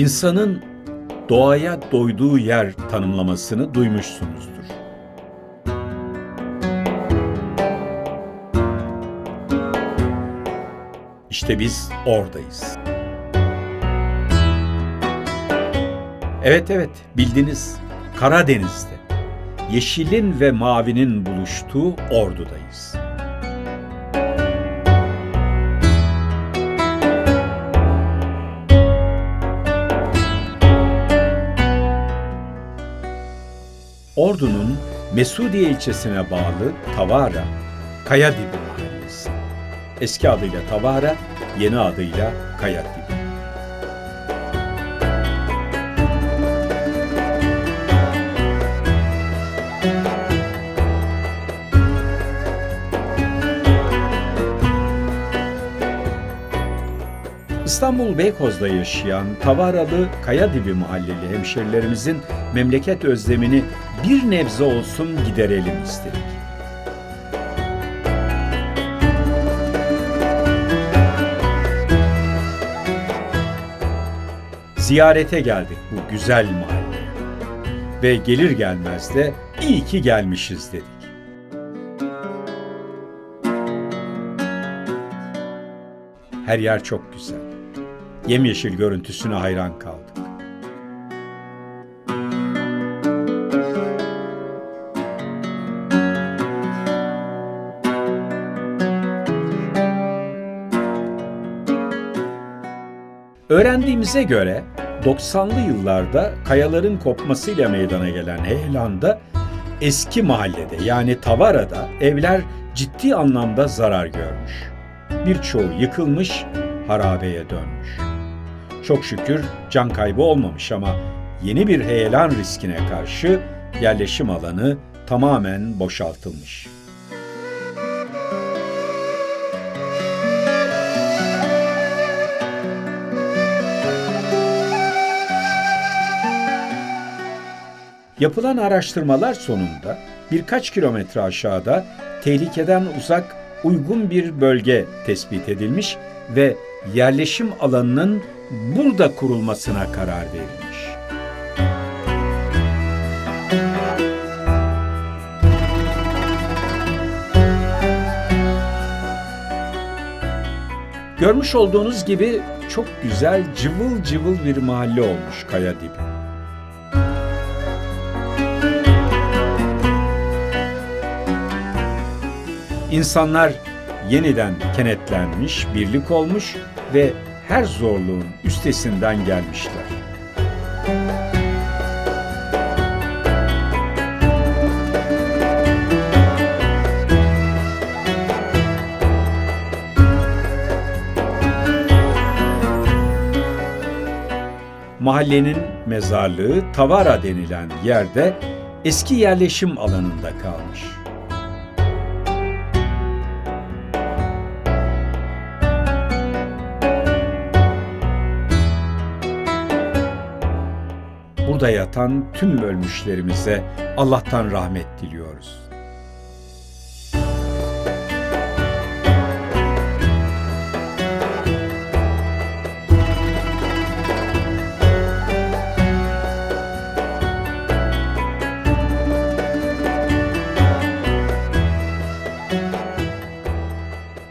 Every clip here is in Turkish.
İnsanın doğaya doyduğu yer tanımlamasını duymuşsunuzdur. İşte biz oradayız. Evet evet bildiniz Karadeniz'de. Yeşilin ve mavinin buluştuğu Ordu'dayız. Ordu'nun Mesudiye ilçesine bağlı Tavara, Kayadibi mahallesi. Eski adıyla Tavara, yeni adıyla Kayadibi. İstanbul Beykoz'da yaşayan Tavaralı Kayadibi mahalleli hemşerilerimizin memleket özlemini bir nebze olsun giderelim istedik. Ziyarete geldik bu güzel mahalleye. Ve gelir gelmez de iyi ki gelmişiz dedik. Her yer çok güzel. Yemyeşil görüntüsüne hayran kaldık. Öğrendiğimize göre 90'lı yıllarda kayaların kopmasıyla meydana gelen heyelanda eski mahallede yani Tavara'da evler ciddi anlamda zarar görmüş. Birçoğu yıkılmış, harabeye dönmüş. Çok şükür can kaybı olmamış ama yeni bir heyelan riskine karşı yerleşim alanı tamamen boşaltılmış. Yapılan araştırmalar sonunda birkaç kilometre aşağıda tehlikeden uzak uygun bir bölge tespit edilmiş ve yerleşim alanının burada kurulmasına karar verilmiş. Görmüş olduğunuz gibi çok güzel cıvıl cıvıl bir mahalle olmuş Kayadibi. İnsanlar yeniden kenetlenmiş, birlik olmuş ve her zorluğun üstesinden gelmişler. Mahallenin mezarlığı Tavara denilen yerde eski yerleşim alanında kalmış. Burada yatan tüm ölmüşlerimize Allah'tan rahmet diliyoruz.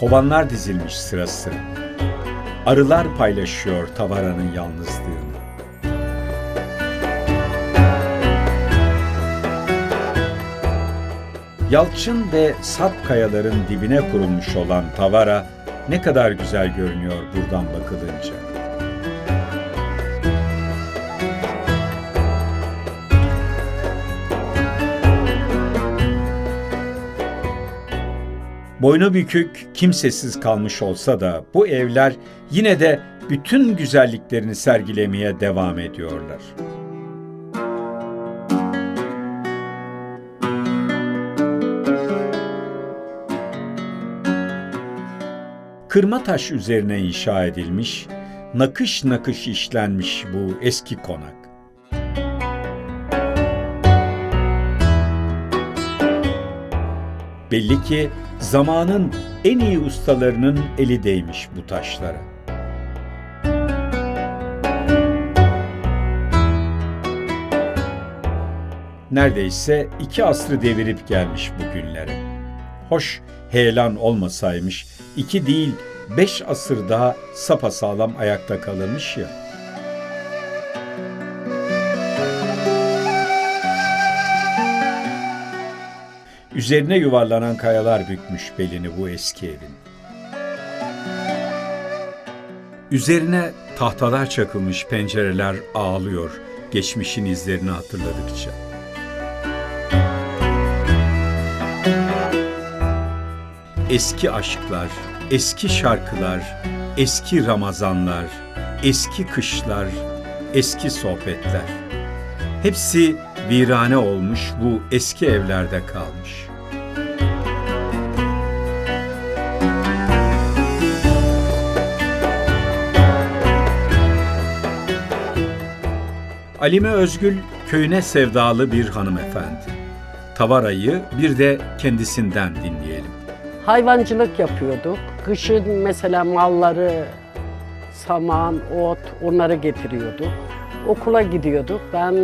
Kovanlar dizilmiş sıra sıra. Arılar paylaşıyor Tavara'nın yalnızlığını. Yalçın ve sap kayaların dibine kurulmuş olan Tavara ne kadar güzel görünüyor buradan bakılınca. Boynu bükük, kimsesiz kalmış olsa da bu evler yine de bütün güzelliklerini sergilemeye devam ediyorlar. kırma taş üzerine inşa edilmiş, nakış nakış işlenmiş bu eski konak. Belli ki zamanın en iyi ustalarının eli değmiş bu taşlara. Neredeyse iki asrı devirip gelmiş bugünlere. Hoş, heyelan olmasaymış, iki değil beş asır daha sapasağlam ayakta kalırmış ya. Üzerine yuvarlanan kayalar bükmüş belini bu eski evin. Üzerine tahtalar çakılmış pencereler ağlıyor geçmişin izlerini hatırladıkça. Eski aşklar, eski şarkılar, eski Ramazanlar, eski kışlar, eski sohbetler. Hepsi virane olmuş bu eski evlerde kalmış. Alime Özgül köyüne sevdalı bir hanımefendi. Tavarayı bir de kendisinden dinleyelim. Hayvancılık yapıyorduk. Kışın mesela malları, saman, ot onları getiriyorduk. Okula gidiyorduk. Ben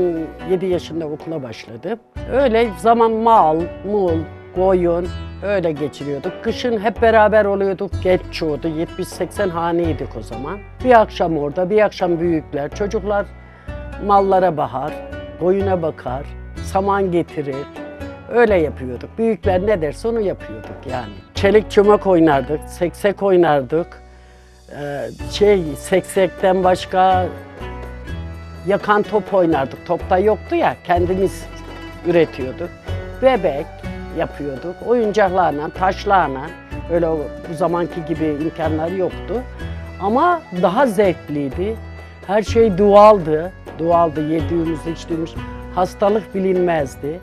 7 yaşında okula başladım. Öyle zaman mal, mul, koyun öyle geçiriyorduk. Kışın hep beraber oluyorduk. Geç çoğdu. 70-80 haneydik o zaman. Bir akşam orada, bir akşam büyükler. Çocuklar mallara bahar, koyuna bakar, saman getirir. Öyle yapıyorduk. Büyükler ne derse onu yapıyorduk yani. Çelik çomak oynardık, seksek oynardık. Ee, şey, seksekten başka yakan top oynardık. Topta yoktu ya, kendimiz üretiyorduk. Bebek yapıyorduk. Oyuncaklarla, taşlarla. Öyle bu zamanki gibi imkanlar yoktu. Ama daha zevkliydi. Her şey doğaldı. Doğaldı. Yediğimiz, içtiğimiz hastalık bilinmezdi.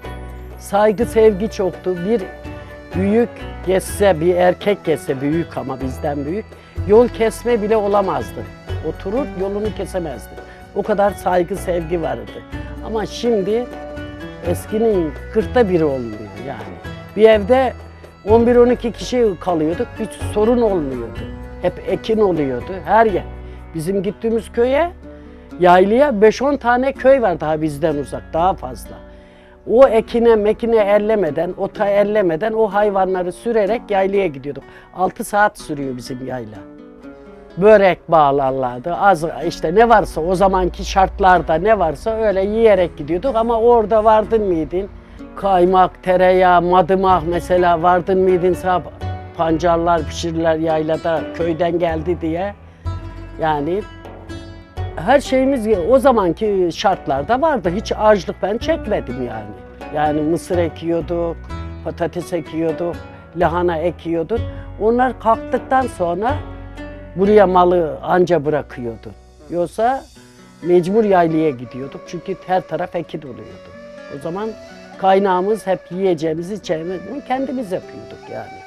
Saygı, sevgi çoktu. Bir büyük geçse, bir erkek geçse büyük ama bizden büyük, yol kesme bile olamazdı. Oturur yolunu kesemezdi. O kadar saygı, sevgi vardı. Ama şimdi eskinin kırkta biri olmuyor yani. Bir evde 11-12 kişi kalıyorduk, bir sorun olmuyordu. Hep ekin oluyordu her yer. Bizim gittiğimiz köye, yaylaya 5-10 tane köy var daha bizden uzak, daha fazla. O ekine mekine ellemeden, ota ellemeden o hayvanları sürerek yaylaya gidiyorduk. 6 saat sürüyor bizim yayla. Börek bağlarlardı. Az işte ne varsa o zamanki şartlarda ne varsa öyle yiyerek gidiyorduk ama orada vardın mıydın? Kaymak, tereyağı, madımak mesela vardın mıydın sağ pancarlar pişirirler yaylada köyden geldi diye. Yani her şeyimiz o zamanki şartlarda vardı. Hiç açlık ben çekmedim yani. Yani mısır ekiyorduk, patates ekiyorduk, lahana ekiyorduk. Onlar kalktıktan sonra buraya malı anca bırakıyordu. Yoksa mecbur yaylaya gidiyorduk çünkü her taraf ekin oluyordu. O zaman kaynağımız hep yiyeceğimiz, içeceğimiz kendimiz yapıyorduk yani.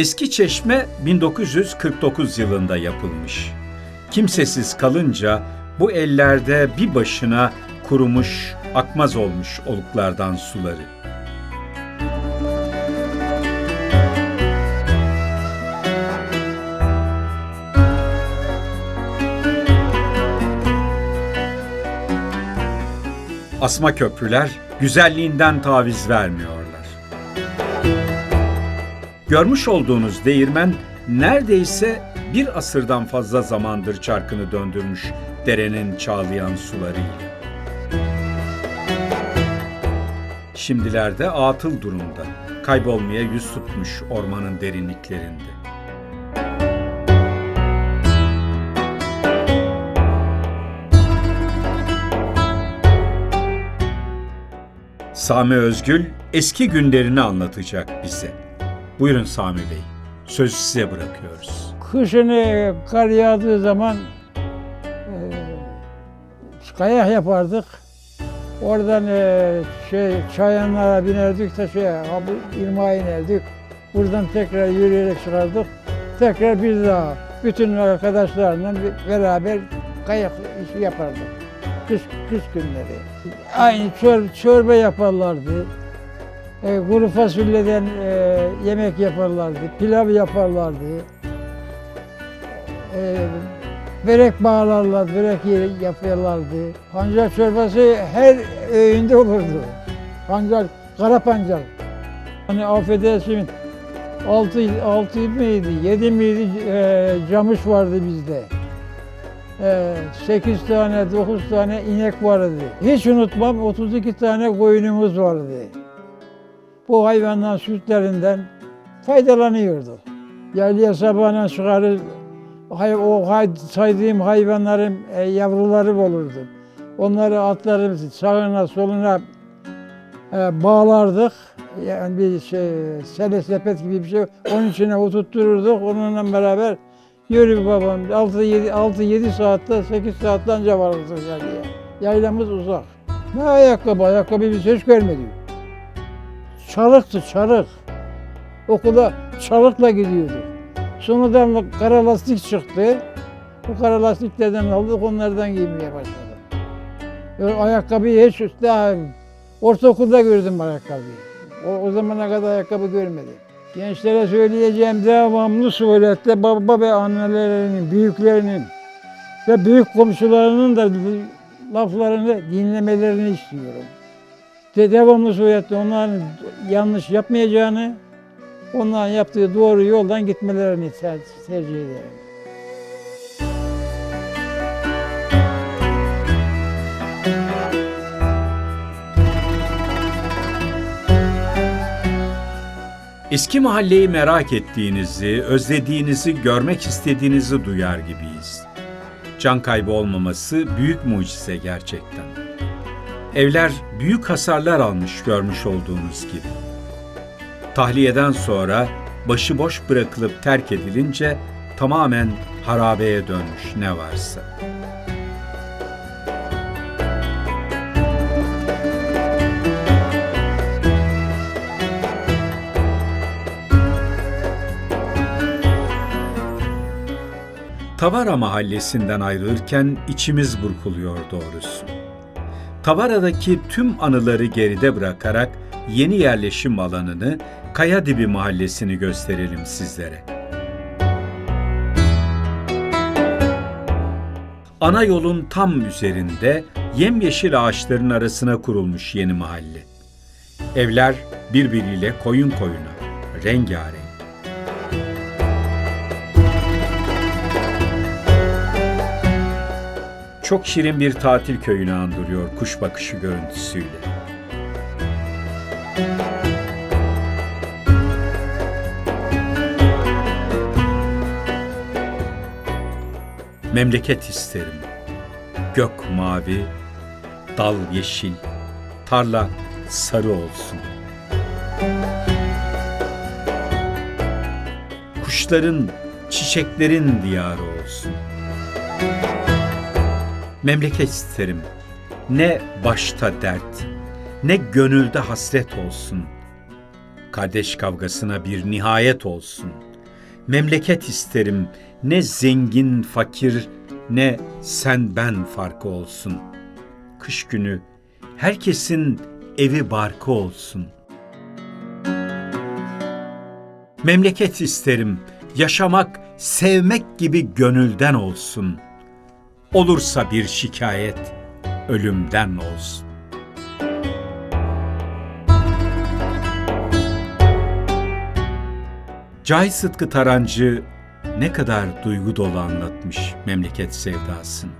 Eski çeşme 1949 yılında yapılmış. Kimsesiz kalınca bu ellerde bir başına kurumuş, akmaz olmuş oluklardan suları. Asma köprüler güzelliğinden taviz vermiyorlar. Görmüş olduğunuz değirmen neredeyse bir asırdan fazla zamandır çarkını döndürmüş derenin çağlayan sularıyla. Şimdilerde atıl durumda, kaybolmaya yüz tutmuş ormanın derinliklerinde. Sami Özgül eski günlerini anlatacak bize. Buyurun Sami Bey, sözü size bırakıyoruz. Kışın e, kar yağdığı zaman e, kayak yapardık. Oradan e, şey çayanlara binerdik de şey irmağa inerdik. Buradan tekrar yürüyerek çıkardık. Tekrar bir daha bütün arkadaşlarla beraber kayak işi yapardık. Kış, kış günleri. Aynı çor, çorba yaparlardı. E, kuru fasulyeden e, yemek yaparlardı, pilav yaparlardı. E, börek bağlarlardı, börek yapıyorlardı. Pancar çorbası her öğünde olurdu. Pancar, kara pancar. Hani affedersin, altı, altı miydi, yedi miydi e, camış vardı bizde. E, sekiz tane, dokuz tane inek vardı. Hiç unutmam, 32 tane koyunumuz vardı. Bu hayvanların sütlerinden faydalanıyordu. Yaylaya sabahına çıkarır, o saydığım hayvanların e, yavruları olurdu. Onları atları sağına soluna e, bağlardık. Yani bir şey, sele sepet gibi bir şey. Onun içine oturttururduk. Onunla beraber yürü babam 6-7 6-7 saatte 8 saatte anca varırdık yaylaya. Yaylamız uzak. Ne ayakkabı? Ayakkabı biz hiç görmedik. Çalıktı çalık. Okula çalıkla gidiyorduk. Sonradan kara lastik çıktı. Bu kara lastiklerden aldık onlardan giymeye başladık. Öyle ayakkabıyı hiç daha ortaokulda gördüm ayakkabıyı. O, o zamana kadar ayakkabı görmedim. Gençlere söyleyeceğim devamlı surette baba ve annelerinin, büyüklerinin ve büyük komşularının da laflarını dinlemelerini istiyorum. De devamlı surette onların yanlış yapmayacağını, onların yaptığı doğru yoldan gitmelerini ter- tercih ederim. Eski mahalleyi merak ettiğinizi, özlediğinizi, görmek istediğinizi duyar gibiyiz. Can kaybı olmaması büyük mucize gerçekten. Evler büyük hasarlar almış görmüş olduğunuz gibi. Tahliyeden sonra başıboş bırakılıp terk edilince tamamen harabeye dönmüş ne varsa. Tavara mahallesinden ayrılırken içimiz burkuluyor doğrusu. Tavara'daki tüm anıları geride bırakarak yeni yerleşim alanını Kayadibi mahallesini gösterelim sizlere. Ana yolun tam üzerinde yemyeşil ağaçların arasına kurulmuş yeni mahalle. Evler birbiriyle koyun koyuna, rengarenk. Çok şirin bir tatil köyünü andırıyor kuş bakışı görüntüsüyle. Memleket isterim. Gök mavi, dal yeşil, tarla sarı olsun. Kuşların, çiçeklerin diyarı olsun. Memleket isterim. Ne başta dert, ne gönülde hasret olsun. Kardeş kavgasına bir nihayet olsun. Memleket isterim. Ne zengin fakir, ne sen ben farkı olsun. Kış günü herkesin evi barkı olsun. Memleket isterim. Yaşamak, sevmek gibi gönülden olsun.'' Olursa bir şikayet ölümden olsun. Cahit Sıtkı Tarancı ne kadar duygu dolu anlatmış memleket sevdasını.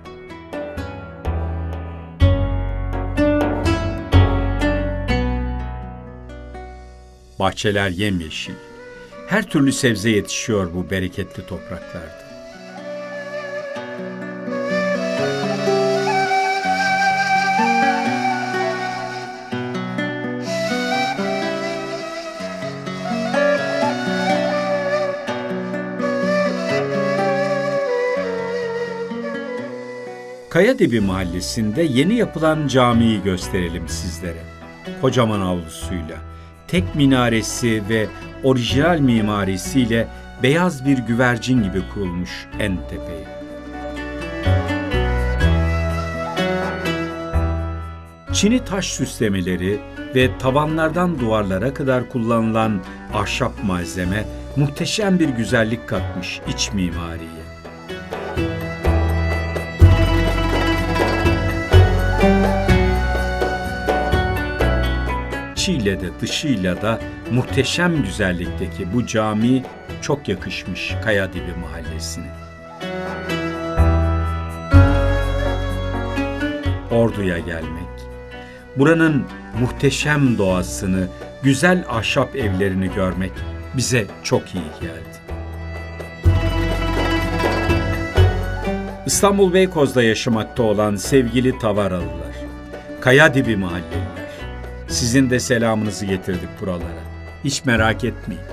Bahçeler yemyeşil. Her türlü sebze yetişiyor bu bereketli topraklarda. Kayadibi mahallesinde yeni yapılan camiyi gösterelim sizlere. Kocaman avlusuyla, tek minaresi ve orijinal mimarisiyle beyaz bir güvercin gibi kurulmuş en tepeye. Çini taş süslemeleri, ve tavanlardan duvarlara kadar kullanılan ahşap malzeme muhteşem bir güzellik katmış iç mimariye. İçiyle de dışıyla da muhteşem güzellikteki bu cami çok yakışmış Kayadibi mahallesine. Ordu'ya gelmek, buranın muhteşem doğasını, güzel ahşap evlerini görmek bize çok iyi geldi. İstanbul Beykoz'da yaşamakta olan sevgili Tavaralılar, Kayadibi mahalleliler, sizin de selamınızı getirdik buralara. Hiç merak etmeyin.